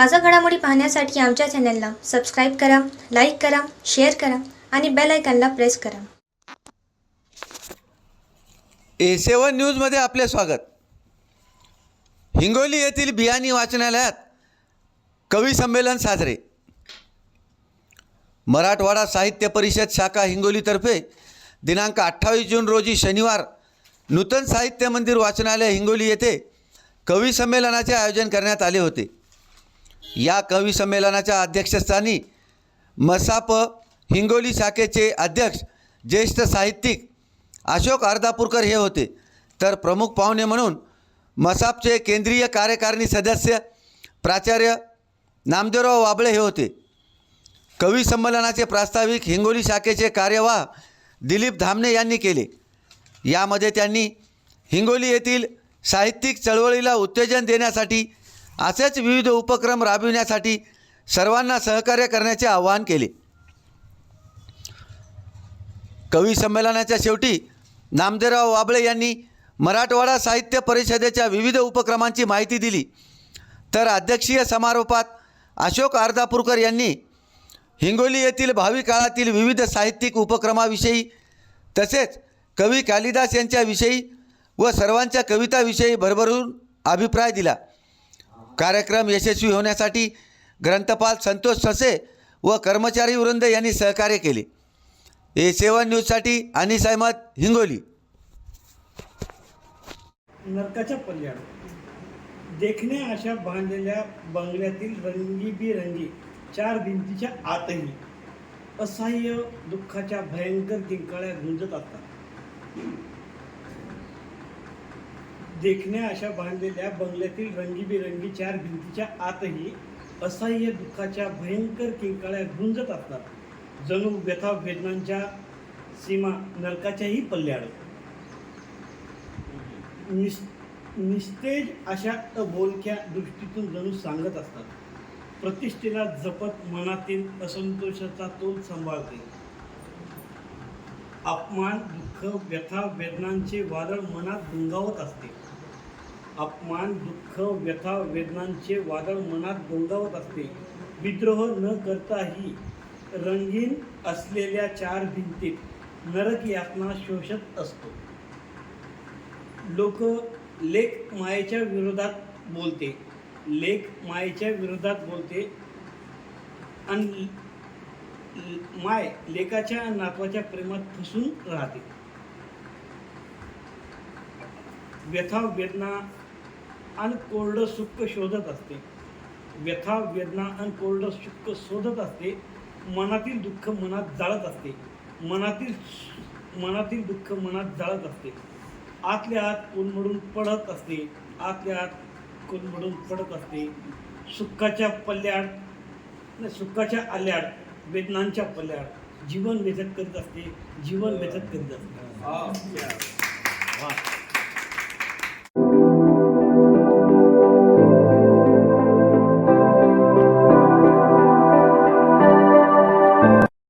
ताजा घडामोडी पाहण्यासाठी आमच्या चॅनलला सबस्क्राईब करा लाईक करा शेअर करा आणि बेल आयकॉनला प्रेस करा. ए सेवन न्यूजमध्ये आपले स्वागत. हिंगोली येथील बियाणी वाचनालयात कवी संमेलन साजरे. मराठवाडा साहित्य परिषद शाखा हिंगोलीतर्फे दिनांक अठ्ठावीस जून रोजी शनिवार नूतन साहित्य मंदिर वाचनालय हिंगोली येथे कवी संमेलनाचे आयोजन करण्यात आले होते. या कवी संमेलनाच्या अध्यक्षस्थानी मसाप हिंगोली शाखेचे अध्यक्ष ज्येष्ठ साहित्यिक अशोक अर्धापूरकर हे होते. तर प्रमुख पाहुणे म्हणून मसापचे केंद्रीय कार्यकारिणी सदस्य प्राचार्य नामदेवराव वाबळे हे होते. कवी संमेलनाचे प्रास्ताविक हिंगोली शाखेचे कार्यवाह दिलीप धामणे यांनी केले. यामध्ये त्यांनी हिंगोली येथील साहित्यिक चळवळीला उत्तेजन देण्यासाठी असेच विविध उपक्रम राबविण्यासाठी सर्वांना सहकार्य करण्याचे आवाहन केले. कवी संमेलनाच्या शेवटी नामदेवराव वाबळे यांनी मराठवाडा साहित्य परिषदेच्या विविध उपक्रमांची माहिती दिली. तर अध्यक्षीय समारोपात अशोक अर्धापूरकर यांनी हिंगोली येथील भावी काळातील विविध साहित्यिक उपक्रमाविषयी तसेच कवी कालिदास यांच्याविषयी व सर्वांच्या कविताविषयी भरभरून अभिप्राय दिला. कार्यक्रम यशस्वी होण्यासाठी ग्रंथपाल संतोष ससे व कर्मचारी वृंद यांनी सहकार्य केले. ए सेवन न्यूजसाठी अनिस अहमद हिंगोली. नरकाच्या पल्ल्याड देखण्या अशा बांधलेल्या बंगल्यातील रंगीबिरंगी चार भिंतीच्या आतही असह्य दुःखाच्या भयंकर किंकाळ्या गुंजत असतात. देखण्या अशा बांधलेल्या बंगल्यातील रंगीबिरंगी चार भिंतीच्या आतही असह्य दुःखाच्या भयंकर किंकाळ्या गुंजत असतात. जणू व्यथा वेदनांच्या सीमा नरकाच्याही पल्ल्याड निस निस्तेज अशा बोलक्या दृष्टीतून जणू सांगत असतात. प्रतिष्ठेला जपत मनातील असंतोषाचा तोल सांभाळते. अपमान दुःख व्यथा वेदनांचे वादळ मनात गुंगावत असते. अपमान दुःख व्यथा वेदनांचे वादळ मनात गुंगावत असते. विद्रोह न करताही रंगीन असलेल्या चार भिंतीत नरक यातना शोषत असतो. लोक लेख मायेच्या विरोधात बोलते. लेख मायेच्या विरोधात बोलते. आणि माय लेकाच्या नातवाच्या प्रेमात फसून राहते. व्यथा वेदना आणि कोरडं सुख शोधत असते. व्यथा वेदना आणि कोरडं सुख शोधत असते. मनातील दुःख मनात जाळत असते. मनातील मनातील दुःख मनात जाळत असते. आतल्या आत कोलमडून पडत असते? आतल्या आत कोलमडून पडत असते? सुखाच्या पल्ल्याड सुखाच्या आल्याड वेदनांच्या पल्याड जीवन व्यथत करत असते जीवन व्यथत करत असते.